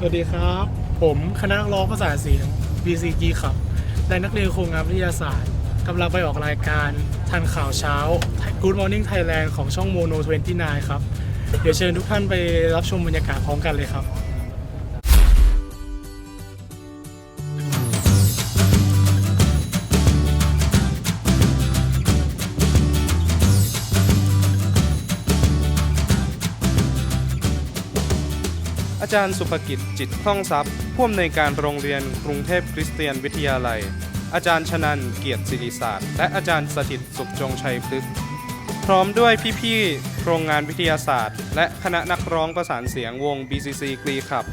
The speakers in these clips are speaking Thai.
สวัสดีครับ ผมคณะร้องภาษาเสียง BCG ครับและนักเรียนโครงงานวิทยาศาสตร์กำลังไปออกรายการทันข่าวเช้า Good Morning Thailand ของช่อง Mono 29 ครับ เดี๋ยวเชิญทุกท่านไปรับชมบรรยากาศพร้อมกันเลยครับ อาจารย์สุภกิจจิตคล่องทรัพย์ผู้อำนวยการโรงเรียนกรุงเทพคริสเตียนวิทยาลัย อาจารย์ชนันเกียรติศิริศาสตร์ และอาจารย์สถิตสุขจงชัยพฤกษ์พร้อมด้วยพี่ๆโรงงานวิทยาศาสตร์ และคณะนักร้องประสานเสียงวง BCC กรีครับ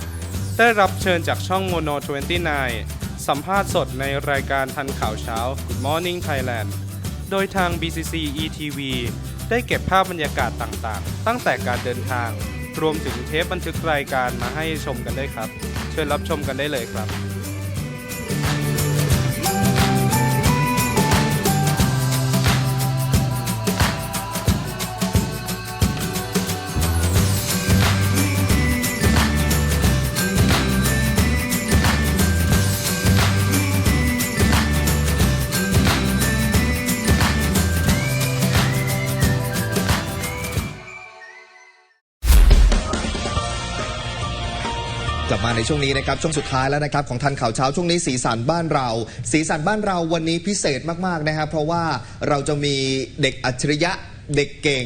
ได้รับเชิญจากช่อง Mono 29 สัมภาษณ์สดในรายการทันข่าวเช้า Good Morning Thailand โดยทาง BCC ETV ได้เก็บภาพบรรยากาศต่างๆ ตั้งแต่การเดินทาง รวมถึงเทปบันทึกรายการมาให้ชมกันได้ครับ เชิญรับชมกันได้เลยครับ ในช่วงนี้นะครับช่วงสุดท้ายแล้วนะครับของทันข่าวเช้าช่วงนี้สีสันบ้านเรา สีสันบ้านเราวันนี้พิเศษมากๆนะครับเพราะว่าเราจะมีเด็กอัจฉริยะเด็กเก่ง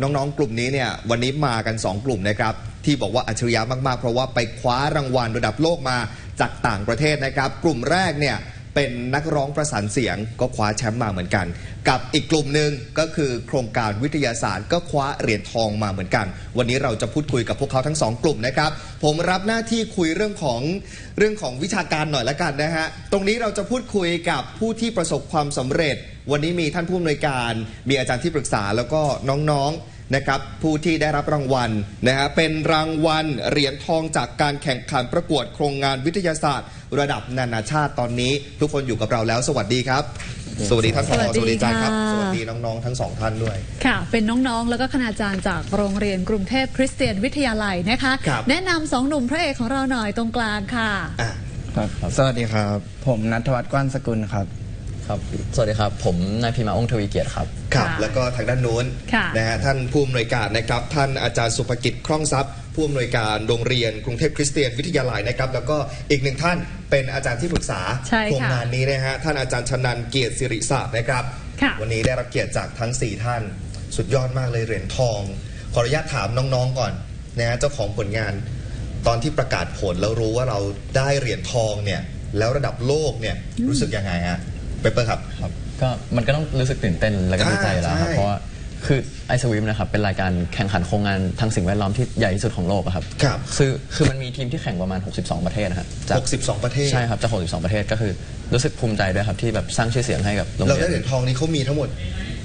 น้องๆ กลุ่มนี้เนี่ยวันนี้มากัน 2 กลุ่มนะครับที่บอกว่าอัจฉริยะมากๆ เพราะว่าไปคว้ารางวัลระดับโลกมาจากต่างประเทศนะครับ กลุ่มแรกเนี่ย เป็นนักร้องประสานเสียงก็คว้าแชมป์มาเหมือนกัน กับอีกกลุ่มหนึ่งก็คือโครงการวิทยาศาสตร์ ก็คว้าเหรียญทองมาเหมือนกัน วันนี้เราจะพูดคุยกับพวกเขาทั้งสองกลุ่มนะครับ ผมรับหน้าที่คุยเรื่องของเรื่องของวิชาการหน่อยละกันนะฮะตรงนี้เราจะพูดคุยกับผู้ที่ประสบความสำเร็จ วันนี้มีท่านผู้อำนวยการ มีอาจารย์ที่ปรึกษาแล้วก็น้องๆ นะครับผู้ที่ได้รับรางวัลนะฮะเป็นรางวัลเหรียญทองจากการแข่งขันประกวดโครงงานวิทยาศาสตร์ ระดับนานาชาติตอนนี้ ทุกคนอยู่กับเราแล้ว สวัสดีครับ สวัสดีท่านผอสวัสดีสวัสดีอาจารย์ครับค่ะสวัสดีน้องๆทั้งสองท่านด้วย ค่ะ เป็นน้องๆ แล้วก็คณาจารย์จากโรงเรียนกรุงเทพคริสเตียนวิทยาลัยนะคะ ครับ แนะนำสองหนุ่มพระเอกของเราหน่อยตรงกลางค่ะ อะ ครับสวัสดีครับ ผมนัทวัฒน์กว้านสกุลครับ ครับ สวัสดีครับ ผมนายพิมาองค์ทวีเกียรติครับ ครับค่ะแล้วก็ทางด้านนู้นค่ะนะฮะท่านผู้อำนวยการนะครับ ท่านอาจารย์สุภกิจคล่องทรัพย์ ผู้อำนวยการโรงเรียนกรุงเทพคริสเตียนวิทยาลัยนะครับ แล้วก็อีกหนึ่งท่านเป็นอาจารย์ที่ปรึกษาใช่ค่ะ โครงงานนี้นะฮะท่านอาจารย์ชนันเกียรติศิริศาสตร์นะครับ ค่ะ วันนี้ได้รับเกียรติจากทั้ง 4 ท่าน สุดยอดมากเลยเหรียญทอง ขออนุญาตถามน้องๆก่อนนะฮะเจ้าของผลงาน ตอนที่ประกาศผลแล้วรู้ว่าเราได้เหรียญทองเนี่ยแล้วระดับโลกเนี่ยรู้สึกยังไงฮะ เปเปอร์ครับครับ ก็มันก็ต้องรู้สึกตื่นเต้นและก็ดีใจอยู่แล้วครับ ใช่เพราะว่าคือไอสวิมนะครับเป็นรายการแข่งขันโครงงานทางสิ่งแวดล้อมที่ใหญ่ที่สุดของโลกอะครับครับ คือคือมันมีทีมที่แข่งประมาณ 62 ประเทศนะครับจาก62 ประเทศ ใช่ครับจาก 62 ประเทศก็คือรู้สึกภูมิใจด้วยครับที่แบบสร้างชื่อเสียงให้กับโรงเราเรียได้เหรียนญทองนี้เขามีทั้งหมด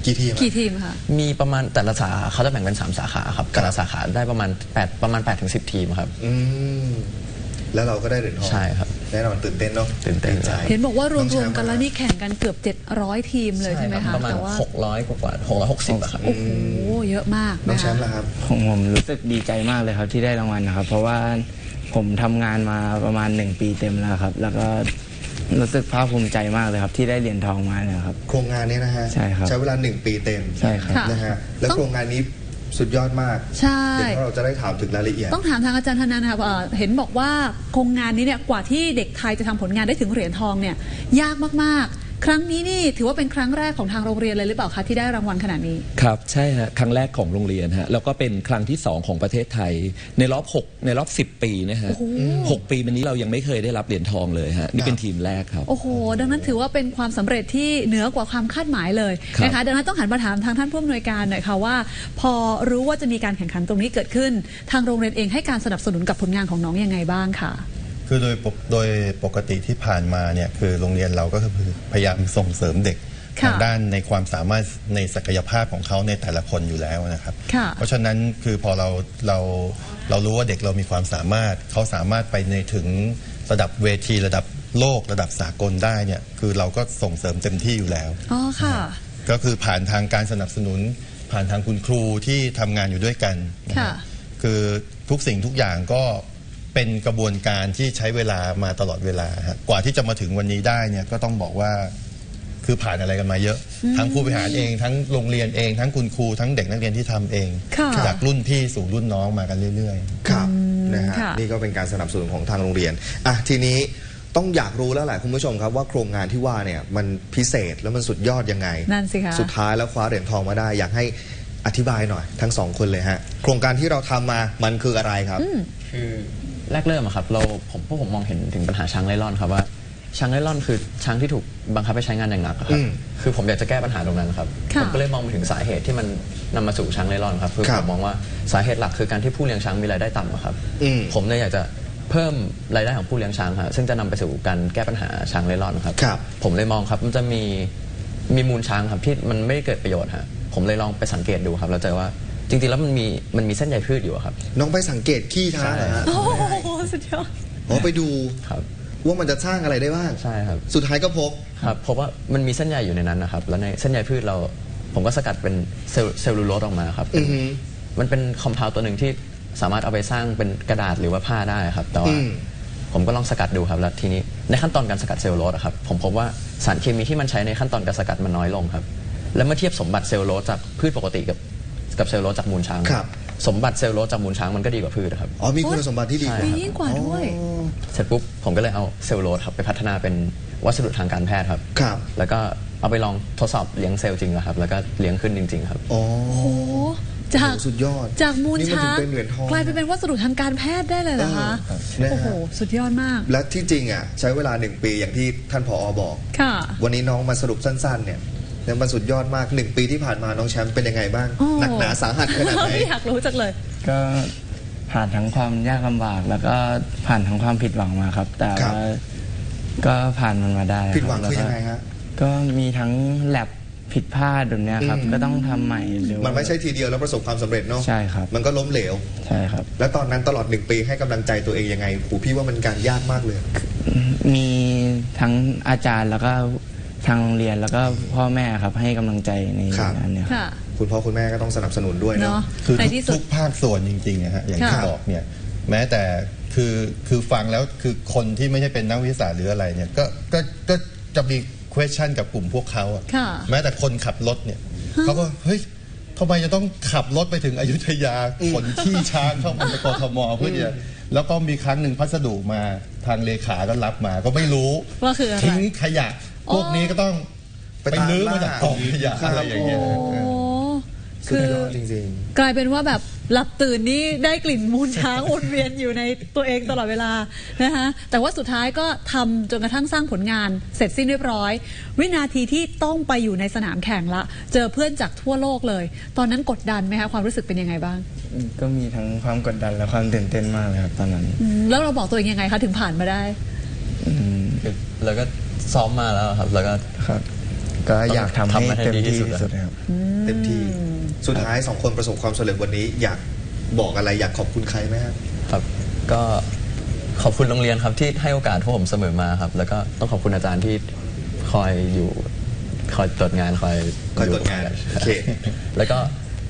กี่ทีมอะ กี่ทีมคะ มีประมาณแต่ละสาขาเขาจะแบ่งเป็น 3 สาขาครับแต่ละสาขาได้ประมาณ 8 ประมาณ8ถึง10 ทีมครับ อืมแล้วเราก็ได้เหรียญทองใช่ครับ แน่นอนตื่นเต้นเนาะตื่นเต้นดีใจ เห็นบอกว่ารน้องแชวมมป์ๆกันแล้วนี่แข่งกันเกือบ 700 ทีมเลยใช่ไหมคคะรับประมาณ แต่ว่า600 กว่าๆ660อะครับ โอ้โหเยอะมากน้องนะแชคะ มป์ล่ะครับ ผมผมรู้สึกดีใจมากเลยครับที่ได้รางวัลนะครับ เพราะว่าผมทำงานมาประมาณหนึ่งปีเต็มแล้วครับ แล้วก็รู้สึกภาคภูมิใจมากเลยครับ ที่ได้เหรียญทองมาเนี่ยครับ โครงงานนี้นะฮะใช่ครับใช้เวลาหนึ่งปีเต็มใช่ครับค่ะนะฮะแล้วต้องโครงงานนี้ สุดยอดมากใช่ เดี๋ยวเราจะได้ถามถึงรายละเอียด ต้องถามทางอาจารย์ธนันนะคะเอ่อเห็นบอกว่าโครงงานนี้เนี่ยกว่าที่เด็กไทยจะทำผลงานได้ถึงเหรียญทองเนี่ยยากมากๆ ครั้งนี้นี่ถือว่าเป็นครั้งแรกของทางโรงเรียนเลยหรือเปล่าคะที่ได้รางวัลขนาดนี้ ครับใช่ฮะครั้งแรกของโรงเรียนฮะแล้วก็เป็นครั้งที่ 2 ของประเทศไทย ในรอบ 6 ในรอบ 10 ปีนะฮะโอ้โห หกปีมานี้เรายังไม่เคยได้รับเหรียญทองเลยฮะนี่เป็นทีมแรกครับ โอ้โห ดังนั้นถือว่าเป็นความสำเร็จที่เหนือกว่าความคาดหมายเลยครับ นะคะ ดังนั้นต้องหันมาถามทางท่านผู้อำนวยการหน่อยค่ะว่า พอรู้ว่าจะมีการแข่งขันตรงนี้เกิดขึ้น ทางโรงเรียนเองให้การสนับสนุนกับผลงานของน้องยังไงบ้างค่ะ คือโดยปกโดยปกติที่ผ่านมาเนี่ยคือโรงเรียนเราก็คือพยายามส่งเสริมเด็กค่ะ ทางด้านในความสามารถในศักยภาพของเขาในแต่ละคนอยู่แล้วนะครับ ค่ะ เพราะฉะนั้นคือพอเราเราเรารู้ว่าเด็กเรามีความสามารถ เขาสามารถไปในถึงระดับเวทีระดับโลกระดับสากลได้เนี่ยคือเราก็ส่งเสริมเต็มที่อยู่แล้ว อ๋อค่ะ ก็คือผ่านทางการสนับสนุน ผ่านทางคุณครูที่ทำงานอยู่ด้วยกันนะค่ะ คือทุกสิ่งทุกอย่างก็ เเป็นกระบวนการที่ใช้เวลามาตลอดเวลาฮะกว่าที่จะมาถึงวันนี้ได้เนี่ยก็ต้องบอกว่าคือผ่านอะไรกันมาเยอะ ทั้งผู้บริหารเองทั้งโรงเรียนเอง ทั้งคุณครูทั้งเด็กนักเรียนที่ทำเอง ค่ะ จากรุ่นพี่สู่รุ่นน้องมากันเรื่อย ๆ ครับนะฮะค่ะ นี่ก็เป็นการสนับสนุนของทางโรงเรียนอะทีนี้ต้องอยากรู้แล้วแหละคุณผู้ชมครับว่าโครงงานที่ว่าเนี่ยมันพิเศษแล้วมันสุดยอดยังไง นั่นสิคะ สุดท้ายแล้วคว้าเหรียญทองมาได้ อยากให้อธิบายหน่อยทั้งสองคนเลยฮะ โครงการที่เราทำมามันคืออะไรครับ คือ แรกเริ่มอะครับเราผมพวกผมมองเห็นถึงปัญหาช้างเล่ร่อนครับว่าช้างเล่ร่อนคือช้างที่ถูกบังคับให้ใช้งานอย่างหนักอะครับ อืมคือผมอยากจะแก้ปัญหาตรงนั้นครับค่ะผมก็เลยมองไปถึงสาเหตุที่มันนำมาสู่ช้างเล่ร่อนครับคือครัผบมมองว่าสาเหตุหลักคือการที่ผู้เลี้ยงช้างมีรายได้ต่ำอะครับอืมผมเลยอยากจะเพิ่มรายได้ของผู้เลี้ยงช้างครับซึ่งจะนำไปสู่การแก้ปัญหาช้างเล่ร่อนครับ ครับ ผมเลยมองครับมันจะมีมีมูลช้างครับที่มันไม่ได้เกิดประโยชน์ฮะผมเลยลองไปสังเกตดูครับ แล้วเจอว่า จริงๆแล้วมันมีมันมีเส้นใยพืชอยู่อะครับ น้องไปสังเกตขี้ท้าเหรอฮะโอ้โหสุดยอดอ๋อไปดูครับ ว่ามันจะสร้างอะไรได้บ้างใช่ครับ สุดท้ายก็พบครับเพราะว่ามันมีเส้นใยอยู่ในนั้นนะครับ แล้วในเส้นใยพืชเรา ผมก็สกัดเป็นเซลล์เซลลูโลสออกมาครับอือฮึมันเป็นคอมเพลตัวหนึ่งที่สามารถเอาไปสร้างเป็นกระดาษหรือว่าผ้าได้ครับ แต่ว่าอืม ผมก็ลองสกัดดูครับแล้วทีนี้ในขั้นตอนการสกัดเซลลูโลสอะครับ ผมพบว่าสารเคมีที่มันใช้ในขั้นตอนการสกัดมันน้อยลงครับ แล้วเมื่อเทียบสมบัติเซลลูโลสจากพืชปกติกับ กับเซลลูโลสจากมูลช้าง ครับ สมบัติเซลลูโลสจากมูลช้างมันก็ดีกว่าพืชอะครับ อ๋อมีคุณสมบัติที่ดีกว่าใช่มียิ่งกว่าด้วยอ๋อเสร็จปุ๊บผมก็เลยเอาเซลลูโลสครับไปพัฒนาเป็นวัสดุทางการแพทย์ครับ ครับ แล้วก็เอาไปลองทดสอบเลี้ยงเซลล์จริงอะครับ แล้วก็เลี้ยงขึ้นจริง ๆ ครับ อ๋อ โอ้โหจากโอ้โหสุดยอดจากมูลนี่มันช้างถึงเป็นเหรียญทอง กลายไปเป็นวัสดุทางการแพทย์ได้เลยเหรอคะเออนะฮะโอ้โหสุดยอดมาก และที่จริงอะใช้เวลาหนึ่งปีอย่างที่ท่านผอบอก ค่ะ วันนี้น้องมาสรุปสั้นๆเนี่ยเนี่ยมันสุดยอดมากหนึ่งปีที่ผ่านมาน้องแชมป์เป็นยังไงบ้าง โอ้ หนักหนาสาหัสขนาดไหน อยากรู้จังเลย ก็ผ่านทั้งความยากลำบาก แล้วก็ผ่านทั้งความผิดหวังมาครับ แต่ครับ ว่าก็ผ่านมันมาได้ผิดหวังรับคือยังไงแล้วก็ฮะก็มีทั้งแลบผิดพลาดแบบเนี้ยครับ อืม ก็ต้องทำใหม่หรือว่า มันไม่ใช่ทีเดียวแล้วประสบความสำเร็จเนาะใช่ครับ มันก็ล้มเหลว ใช่ครับ แล้วตอนนั้นตลอดหนึ่งปีให้กำลังใจตัวเองยังไงโหพี่ว่ามันการยากมากเลย มีทั้งอาจารย์แล้วก็ ทางโรงเรียนแล้วก็พ่อแม่ครับให้กำลังใจในครับ งานเนี้ยครับ ค่ะ คุณพ่อคุณแม่ก็ต้องสนับสนุนด้วยเนาะเนาะ คือในทุกที่สุทุดกภาคส่วนจริงๆนะฮะอย่างที่ค่ะ บอกเนี่ยแม้แต่คือคือฟังแล้วคือคนที่ไม่ใช่เป็นนักวิทยาศาสตร์หรืออะไรเนี่ยก็ก็ก็จะมี question กับกลุ่มพวกเขาอะค่ะแม้แต่คนขับรถเนี่ยเขาก็เฮ้ยทำไมจะต้องขับรถไปถึงอยุธยาขนขี้ช้างเข้ามาในกทมเพื่อที่จะแล้วก็มีครั้งหนึ่งพัสดุมาทางเลขาก็รับมาก็ไม่รู้ว่าคืออะไร ทิ้งขยะ พวกนี้ก็ต้องไปไปตามลื้อมาล่าจากกองขยะอะไรอย่างเงี้ย โอ้เออสุคืดอยอดจริงกลายเป็นว่าแบบหลับตื่นนี่ได้กลิ่นมูลช้างวนเวียนอยู่ในตัวเองตลอดเวลานะคะแต่ว่าสุดท้ายก็ทำจนกระทั่งสร้างผลงานเสร็จสิ้นเรียบร้อย วินาทีที่ต้องไปอยู่ในสนามแข่งละ เจอเพื่อนจากทั่วโลกเลย ตอนนั้นกดดันไหมคะความรู้สึกเป็นยังไงบ้างก็มีทั้งความกดดันและความตื่นเต้นมากเลยครับตอนนั้นอืมแล้วเราบอกตัวเองยังไงคะถึงผ่านมาได้ อืม แล้วก็ ซ้อมมาแล้วครับ แล้วก็ ครับ ก็อยากทำให้ทำให้เต็มดีที่ที่สุดที่สุดครับๆเต็มที่สุดท้ายสองคนประสบความสำเร็จวันนี้ อยากบอกอะไรอยากขอบคุณใครไหมครับ ครับก็ขอบคุณโรงเรียนครับที่ให้โอกาสพวกผมเสมอมาครับ แล้วก็ต้องขอบคุณอาจารย์ที่คอยอยู่คอยตรวจงานคอยคอยตรวจงานยู่โอเคแล้วก็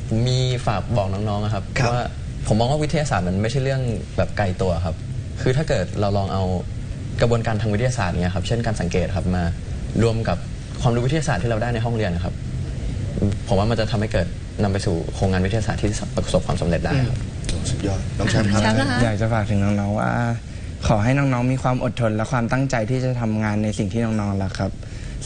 ผมมีฝากบอกน้องๆนะครับครับ ว่าผมมองว่าวิทยาศาสตร์มันไม่ใช่เรื่องแบบไกลตัวครับ คือถ้าเกิดเราลองเอา กระบวนการทางวิทยาศาสตร์เนี่ยครับเช่นการสังเกตครับมารวมกับความรู้วิทยาศาสตร์ที่เราได้ในห้องเรียนนะครับ ผมว่ามันจะทำให้เกิดนำไปสู่โครงงานวิทยาศาสตร์ที่ประสบความสำเร็จได้ครับโอ้สุดยอด น้องแชมป์ครับ แชมป์นะคะอยากจะฝากถึงน้องๆว่า ขอให้น้องๆมีความอดทนและความตั้งใจที่จะทำงานในสิ่งที่น้องๆรักครับ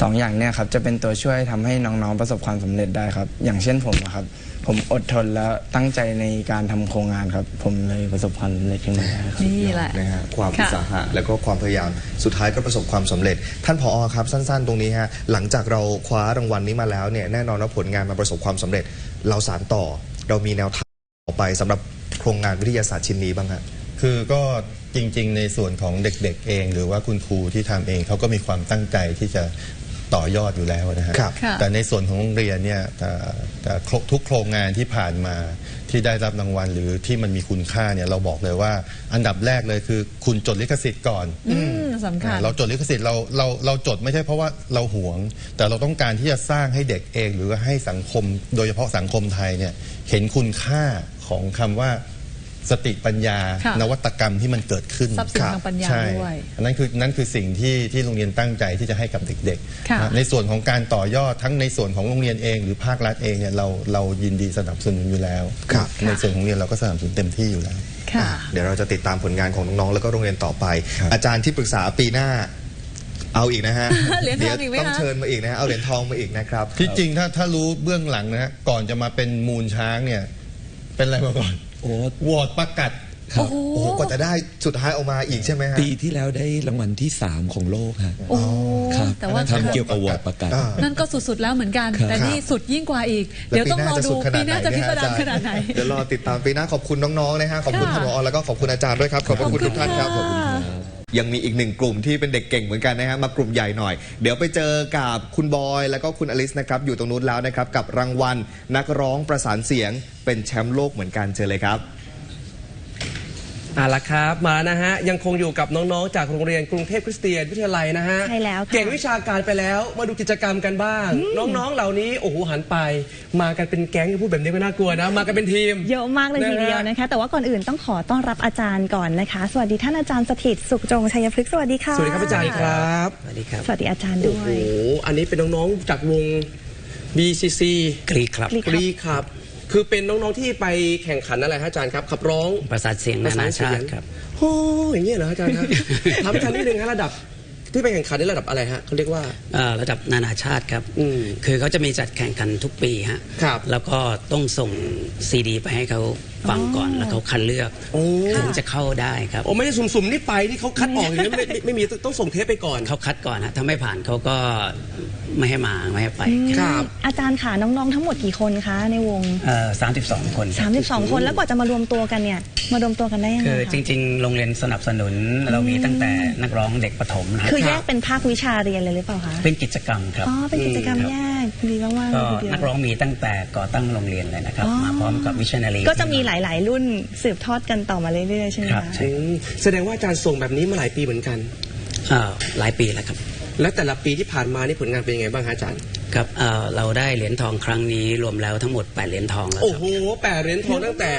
สองอย่างเนี่ยครับจะเป็นตัวช่วยทำให้น้องๆประสบความสำเร็จได้ครับ อย่างเช่นผมอะครับ ผมอดทนและตั้งใจในการทำโครงงานครับ ผมเลยประสบความสำเร็จขึ้นมาได้ครับนี่แหละนะฮะความค่ะอุตสาหะแล้วก็ความพยายามสุดท้ายก็ประสบความสำเร็จ ท่านผอครับสั้น ๆ ตรงนี้ฮะหลังจากเราคว้ารางวัลนี้มาแล้วเนี่ยแน่นอนว่าผลงานมาประสบความสำเร็จ เราสารต่อ เรามีแนวทางต่อไปสำหรับโครงงานวิทยาศาสตร์ชิ้นนี้บ้างฮะ คือก็จริง ๆ ในส่วนของเด็กๆเอง หรือว่าคุณครูที่ทำเองเขาก็มีความตั้งใจที่จะต่อยอดอยู่แล้วนะฮะครับค่ะ แต่ในส่วนของโรงเรียนเนี่ยแต่แต่ทุกโครงงานที่ผ่านมาที่ได้รับรางวัลหรือที่มันมีคุณค่าเนี่ยเราบอกเลยว่า อันดับแรกเลยคือคุณจดลิขสิทธิ์ก่อน อืมสำคัญเราจดลิขสิทธิ์เราเราเราจดไม่ใช่เพราะว่าเราหวง แต่เราต้องการที่จะสร้างให้เด็กเอง หรือว่าให้สังคม โดยเฉพาะสังคมไทยเนี่ยเห็นคุณค่าของคำว่า สติปัญญา ค่ะนวัตกรรมที่มันเกิดขึ้นทรัพย์สินทางปัญญาใช่ด้วยนั่นคือนั่นคือสิ่งที่ที่โรงเรียนตั้งใจที่จะให้กับเด็กค่ะ ๆนะในส่วนของการต่อยอดทั้งในส่วนของโรงเรียนเอง หรือภาครัฐเองเนี่ยเราเรายินดีสนับสนุนอยู่แล้ว ครับ ในส่วนของโรงเรียนเราก็สนับสนุนเต็มที่อยู่แล้วค่ะเดี๋ยวเราจะติดตามผลงานของน้องๆ แล้วก็โรงเรียนต่อไป ครับ อาจารย์ที่ปรึกษาปีหน้า เอาอีกนะฮะ เหรียญทองอีกไหมดี๋ยวต้องคะเชิญมาอีกนะฮะเอาเหรียญทองมาอีกนะครับ ที่จริงถ้าถ้ารู้เบื้องหลังนะฮะก่อนจะมาเป็นมูลช้างเนี่ยเป็นอะไรมาก่อน โอ้วอร์ดประกัดครับโอ้โหกว่าจะได้สุดท้ายออกมาอีกใช่ไหมฮะ ปีที่แล้วได้รางวัลที่ 3 ของโลกฮะโอ้ครับแต่ว่าทำเกี่ยวกับวอร์ดประกาศอ่านั่นก็สุดๆแล้วเหมือนกันครับแต่นี่สุดยิ่งกว่าอีก เดี๋ยวต้องรอดูปีหน้าจะพิสดารขนาดไหน เดี๋ยวรอติดตามปีหน้าขอบคุณน้องๆนะฮะขอบคุณค่ะท่านผอแล้วก็ขอบคุณอาจารย์ด้วยครับ ขอบพระคุณขอบคุณทุกท่านครับค่ะขอบคุณครับ ยังมีอีกหนึ่งกลุ่มที่เป็นเด็กเก่งเหมือนกันนะฮะมากลุ่มใหญ่หน่อย เดี๋ยวไปเจอกับคุณบอย แล้วก็คุณอลิสนะครับอยู่ตรงนู้นแล้วนะครับกับรางวัลนักร้องประสานเสียงเป็นแชมป์โลกเหมือนกันเชิญเลยครับ เอาละครับมานะฮะยังคงอยู่กับน้องๆ จากโรงเรียนกรุงเทพคริสเตียนวิทยาลัยนะฮะใช่แล้วค่ะเก่งวิชาการไปแล้วมาดูกิจกรรมกันบ้าง น้องๆเหล่านี้โอ้โหหันไป มากันเป็นแก๊งพูดแบบนี้ก็น่ากลัวนะ มากันเป็นทีม เยอะมากเลยทีเดียวนะฮะนะคะ แต่ว่าก่อนอื่นต้องขอต้อนรับอาจารย์ก่อนนะคะ สวัสดีท่านอาจารย์สถิตสุขจงชัยพฤกษ์สวัสดีค่ะสวัสดีครับอาจารย์ครับ สวัสดีครับสวัสดีอาจารย์โอ้ด้วโหย อันนี้เป็นน้องๆจากวง BCC กรีครับ กรีกรีครับ คือเป็นน้องๆที่ไปแข่งขันอะไรฮะอาจารย์ครับขับร้องประสานเสียงนานาชาติครับโอ้อย่างนี้ยเหรออาจารย์ครับถามอาจารย์นิดนึงฮะระดับที่ไปแข่งขันในระดับอะไรฮะเขาเรียกว่าเอ่อระดับนานาชาติครับอืมคือเขาจะมีจัดแข่งขันทุกปีฮะครับแล้วก็ต้องส่งซีดี ไปให้เขา ฟังก่อนแล้วเขาคัดเลือกโอ้ ถึงจะเข้าได้ครับ โอ้ไม่ได้สุ่มๆนี่ไปนี่เขาคัดออกอย่างนี้ไม่ไม่ไม่มีต้องส่งเทปไปก่อน เขาคัดก่อนฮะถ้าไม่ผ่านเขาก็ไม่ให้มาไม่ให้ไปครับ อาจารย์ค่ะน้องๆ ทั้งหมดกี่คนคะในวง เอ่อ32คนครับ 32 คนแล้วกว่าจะมารวมตัวกันเนี่ยมารวมตัวกันได้ยังไงคือคะจริง ๆ โรงเรียนสนับสนุนเรามีตั้งแต่นักร้องเด็กประถมนะฮะคือแยกเป็นภาควิชาเรียนเลยหรือเปล่าคะเป็นกิจกรรมครับ อ๋อเป็นกิจกรรมครับแยกดีมากๆเลก็ยทีเดียว นักร้องมีตั้งแต่ก่อตั้งโรงเรียนเลยนะครับ อ๋อ มาพร้อมกับวิชนาลีก็จะมีหลาย ๆ รุ่นสืบทอดกันต่อมาเรื่อยๆใช่ไหมครับคะใช่อืมแสดงว่าอาจารย์ส่งแบบนี้มาหลายปีเหมือนกันเอ่อหลายปีแล้วครับแล้วแต่ละปีที่ผ่านมานี่ผลงานเป็นยังไงบ้างฮะอาจารย์ ครับเอ่อเราได้เหรียญทองครั้งนี้รวมแล้วทั้งหมด8เหรียญทองแล้วโอ้ครับโหแปดเหรียญทองตั้งแต่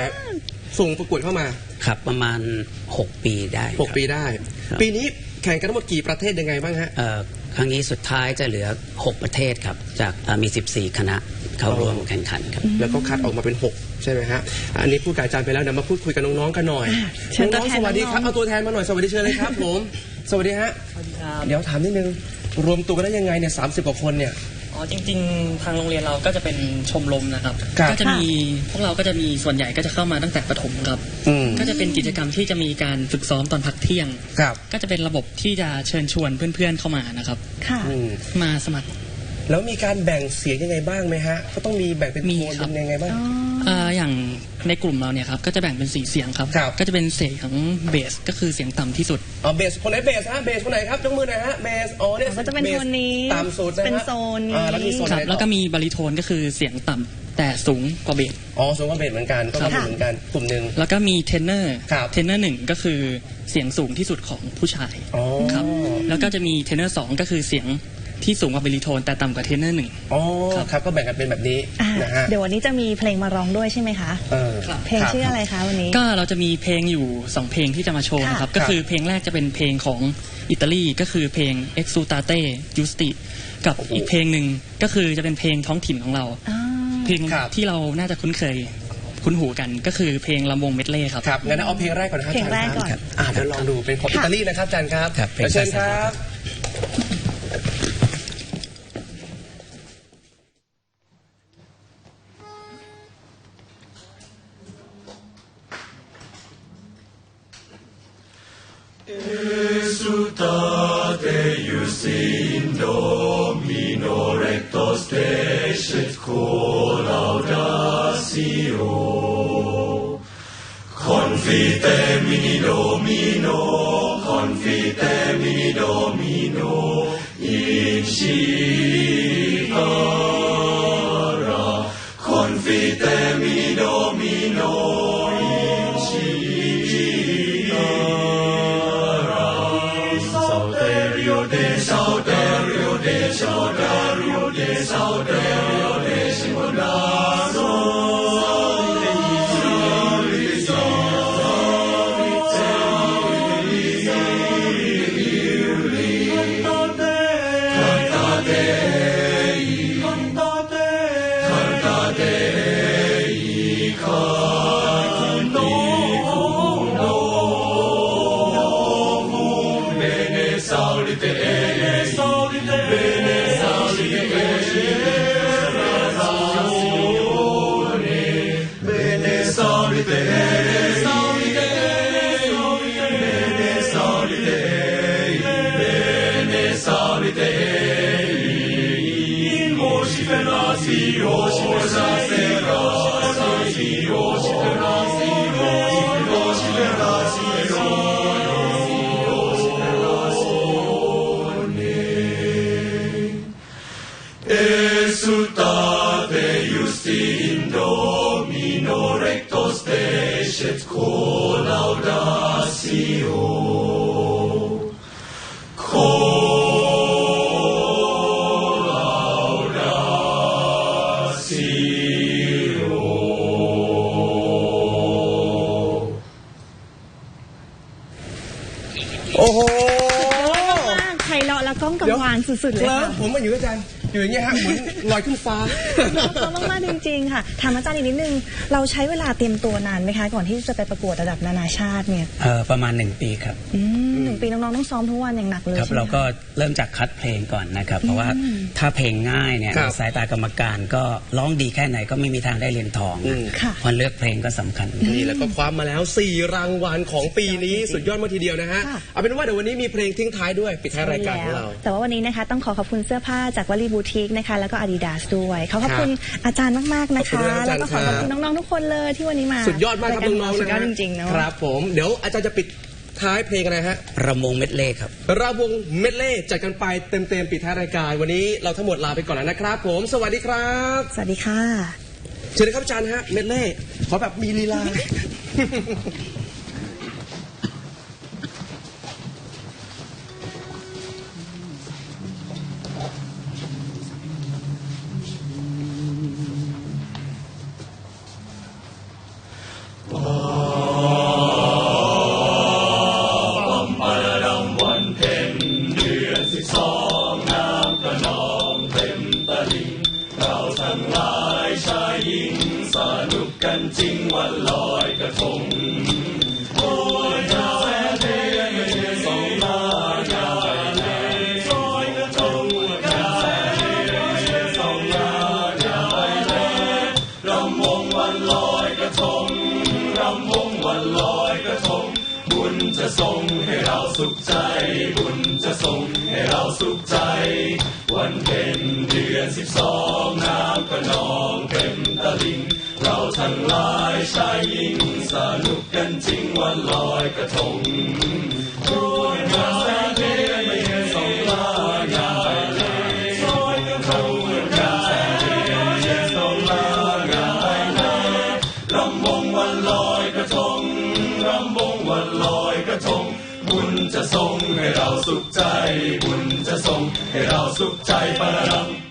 ส่งประกวดเข้ามา ครับประมาณ 6 ปีได้ครับ 6 ปีได้ ครับ ปีนี้แข่งกันทั้งหมดกี่ประเทศยังไงบ้างฮะ เอ่อครั้งนี้สุดท้ายจะเหลือ 6 ประเทศครับจากเอ่อมี 14 คณะ เข้าร่วมแข่งขันครับ แล้วก็คัดออกมาเป็น 6 ใช่ไหมฮะ อันนี้พูดกับอาจารย์ไปแล้วเดี๋ยวมาพูดคุยกับน้องๆกันหน่อยเชิญตัวน้องแทๆนสวัสดีครับน้องๆ เอาตัวแทนมาหน่อยสวัสดีเชิญเลยครับผม สวัสดีฮะเดี๋ยวถามนิดนึงรวมตัวกันได้ยังไงเนี่ยสามสิบกว่าคนเนี่ย อ๋อจริง ๆ ทางโรงเรียนเราก็จะเป็นชมรมนะครับ ครับ ก็จะมีพวกเราก็จะมีส่วนใหญ่ก็จะเข้ามาตั้งแต่ประถมครับ อืมก็จะเป็นกิจกรรมที่จะมีการฝึกซ้อมตอนพักเที่ยง ครับก็จะเป็นระบบที่จะเชิญชวนเพื่อนๆเข้ามานะครับ ค่ะ อืมมาสมัคร แล้วมีการแบ่งเสียงยังไงบ้างไหมฮะ ก็ต้องมีแบ่งเป็นมีโทนครับ เป็นยังไงบ้าง เอ่ออย่างในกลุ่มเราเนี่ยครับก็จะแบ่งเป็นสี่เสียงครับ ครับ ก็จะเป็นเสียงเบสก็คือเสียงต่ำที่สุด อ๋อเบสคนไหนเบสฮะเบสคนไหนครับยกมือหน่อยฮะเบสอ๋อเนี่ยก็จะเป็นบสโซนนี้ตามโซนนะฮะเป็นโซนนี้ อ่าแล้วมีโซนคไหรับนแล้วต่ก็อมีบาริโทนก็คือเสียงต่ำแต่สูงกว่าเบส อ๋อโซนก็เบสเหมือนกันก็ครับมีเหมือนกันกลุ่มหนึ่ง แล้วก็มีเทนเนอร์ครับ เทนเนอร์หนึ่งก็คือเสียงสูงที่สุดของผู้ชาย อ๋อ ครับ แล้วก็จะมีเทนเนอร์สองก็คือเสียง ที่สูงกว่าบาริโทนแต่ต่ำกว่าเทนเนอร์หนึ่ง อ๋อครับครับก็แบ่งกันเป็นแบบนี้อ่านะฮะ เดี๋ยววันนี้จะมีเพลงมาร้องด้วยใช่ไหมคะ เออเพลงชื่ออะไรคะวันนี้ ก็เราจะมีเพลงอยู่ 2 เพลงที่จะมาโชว์นะครับค่ะก็คือเพลงแรกจะเป็นเพลงของอิตาลีก็คือเพลง Exultate Giusti กับอีกเพลงหนึ่งก็คือจะเป็นเพลงท้องถิ่นของเรา อ่า เพลงครับ ที่เราน่าจะคุ้นเคย คุ้นหูกันก็คือเพลงลำวงเมดเล่ครับ ครับงั้นเอาเพลงแรกก่อนนะครับเพลงแรกอาจารย์คบก่อนอ่าเดี๋ยวลองดูเป็นของอิตาลีนะครับอาจารย์ครับครับเพลงเชิญค Exultate ius in Domino rectos decet collaudatio. Confite mini Domino, confite mini Domino, in scitara. Confite mini ช้ารัๆบ Salterio Felipe. โอ้โห มากไพเราะและก้องกังวานสุดๆเลยแล้วค่ะ ผมมาอยู่กับอาจารย์ อยู่อย่างเงี้ยฮะเหมือนลอยขึ้นฟ้าเพราะมากๆจริงๆค่ะถามอาจารย์อีกนิดนึง เราใช้เวลาเตรียมตัวนานไหมคะ ก่อนที่จะไปประกวดระดับนานาชาติเนี่ย เอ่อประมาณ1ปีครับ อืมห นึ่งปีน้องๆต้องซ้อมทุกวันอย่างหนักเลยครับใช่ไหมเราก็คะเริ่มจากคัดเพลงก่อนนะครับ เพราะว่าถ้าเพลงง่ายเนี่ยครับในสายตากรรมการก็ร้องดีแค่ไหนก็ไม่มีทางได้เหรียญทองอืม ค่ะ เพราะเลือกเพลงก็สำคัญ นี่แล้วก็คว้ามาแล้ว 4 รางวัลของปีนี้สุดยอดมากทีเดียวนะฮะค่ะ เอาเป็นว่าเดี๋ยววันนี้มีเพลงทิ้งท้ายด้วยปิดท้ายรายการของเรา แต่ว่าวันนี้นะคะต้องขอขอบคุณเสื้อผ้าจากวลีบูติกนะคะ แล้วก็อาดิดาสด้วยขอขอบคุณอาจารย์มากๆนะขอบคะ คุณอาจารย์แล้วก็ขอขอบคุณน้องๆทุกคนเลยที่วันนี้มาสุดยอดมากครับน้องๆสุดนะยอฮะดจริงๆเนาะ ครับผมเดี๋ยวอาจารย์จะปิด ท้ายเพลงอะไรฮะ ระมงเม็ดเล่ครับราวงเมดเล่จัดกันไปเต็มๆปิดท้ายรายการ วันนี้เราทั้งหมดลาไปก่อนแล้วนะครับ ผม สวัสดีครับสวัสดีค่ะ เชิญเลยครับอาจารย์ฮะเมดเล่ขอแบบมีลีลา ทรงให้เราสุขใจ บุญจะส่งให้เราสุขใจ วันเพ็นเดือนสิบสองน้ำก็นองเต็มตลิ่ง เราทั้งหลายชายหญิงสนุกกันจริงวันลอยกระทง จะส่งให้เราสุขใจ บุญจะส่งให้เราสุขใจปรารถ